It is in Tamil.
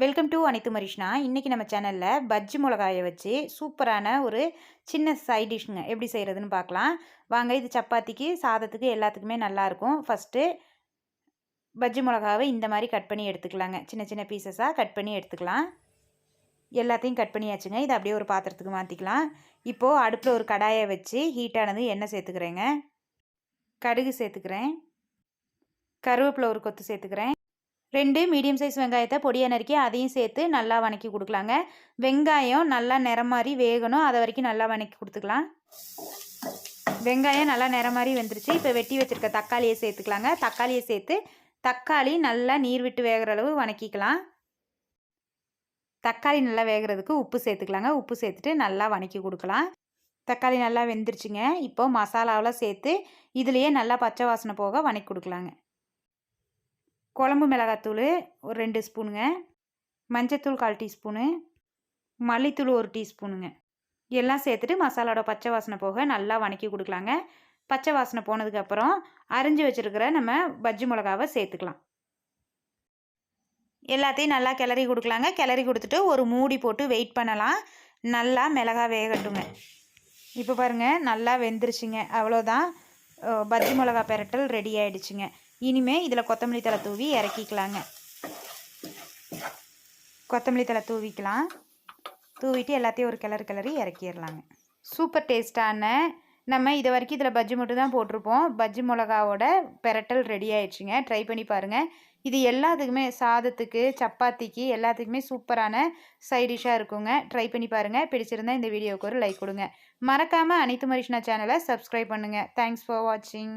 வெல்கம் டு அனைத்து மரிஷ்னா. இன்றைக்கி நம்ம சேனலில் பஜ்ஜி மிளகாயை வச்சு சூப்பரான ஒரு சின்ன சைட் டிஷ்ங்க எப்படி செய்கிறதுன்னு பார்க்கலாம். வாங்க இது சப்பாத்திக்கு சாதத்துக்கு எல்லாத்துக்குமே நல்லாயிருக்கும் ஃபஸ்ட்டு பஜ்ஜி மிளகாவை இந்த மாதிரி கட் பண்ணி எடுத்துக்கலாங்க. சின்ன சின்ன பீசஸாக கட் பண்ணி எடுத்துக்கலாம். எல்லாத்தையும் கட் பண்ணியாச்சுங்க. இதை அப்படியே ஒரு பாத்திரத்துக்கு மாற்றிக்கலாம் இப்போது அடுப்பில் ஒரு கடாயை வச்சு ஹீட்டானது எண்ணெய் சேர்த்துக்கிறேங்க. கடுகு சேர்த்துக்கிறேன். கருவேப்பிலை ஒரு கொத்து சேர்த்துக்கிறேன். ரெண்டு மீடியம் சைஸ் வெங்காயத்தை பொடியை நறுக்கி அதையும் சேர்த்து நல்லா வணக்கி கொடுக்கலாங்க. வெங்காயம் நல்லா நிறம் மாதிரி வேகணும். அதை வரைக்கும் நல்லா வணக்கி கொடுத்துக்கலாம். வெங்காயம் நல்லா நிறம் மாதிரி வெந்துருச்சு. இப்போ வெட்டி வச்சுருக்க தக்காளியை சேர்த்துக்கலாங்க. தக்காளியை சேர்த்து தக்காளி நல்லா நீர் விட்டு வேகிற அளவு வணக்கிக்கலாம். தக்காளி நல்லா வேகிறதுக்கு உப்பு சேர்த்துக்கலாங்க. உப்பு சேர்த்துட்டு நல்லா வணக்கி கொடுக்கலாம். தக்காளி நல்லா வெந்துருச்சுங்க. இப்போ மசாலாவெலாம் சேர்த்து இதுலேயே நல்லா பச்சை வாசனை போக வணக்கி கொடுக்கலாங்க. குழம்பு மிளகாத்தூள் ஒரு ரெண்டு ஸ்பூனுங்க. மஞ்சத்தூள் கால் டீஸ்பூனு. மல்லித்தூள் ஒரு டீஸ்பூனுங்க. எல்லாம் சேர்த்துட்டு மசாலாவோட பச்சை வாசனை போக நல்லா வணக்கி கொடுக்கலாங்க. பச்சை வாசனை போனதுக்கப்புறம் அரிஞ்சு வச்சுருக்கிற நம்ம பஜ்ஜி மிளகாவை சேர்த்துக்கலாம். எல்லாத்தையும் நல்லா கிளறி கொடுக்கலாங்க. கிளறி கொடுத்துட்டு ஒரு மூடி போட்டு வெயிட் பண்ணலாம். நல்லா மிளகா வேகட்டுங்க. இப்போ பாருங்கள் நல்லா வெந்துருச்சுங்க. அவ்வளோதான் பஜ்ஜி மிளகா பெரட்டல் ரெடி ஆகிடுச்சுங்க இனிமேல் இதில் கொத்தமல்லி தலை தூவி இறக்கிக்கலாங்க. கொத்தமல்லி தலை தூவிக்கலாம். தூவிட்டு எல்லாத்தையும் ஒரு கிளறு கிளறி இறக்கிடலாங்க. சூப்பர் டேஸ்ட்டான நம்ம இது வரைக்கும் இதில் பஜ்ஜி மட்டும் தான் போட்டிருப்போம். பஜ்ஜி மிளகாவோட பெரட்டல் ரெடி ஆயிடுச்சுங்க. ட்ரை பண்ணி பாருங்கள் இது எல்லாத்துக்குமே சாதத்துக்கு சப்பாத்திக்கு எல்லாத்துக்குமே சூப்பரான சைடிஷாக இருக்குங்க. ட்ரை பண்ணி பாருங்கள் பிடிச்சிருந்தா இந்த வீடியோவுக்கு ஒரு லைக் கொடுங்க. மறக்காமல் அனைத்து மரிஷ்னா சேனலை சப்ஸ்கிரைப் பண்ணுங்கள் தேங்க்ஸ் ஃபார் வாட்சிங்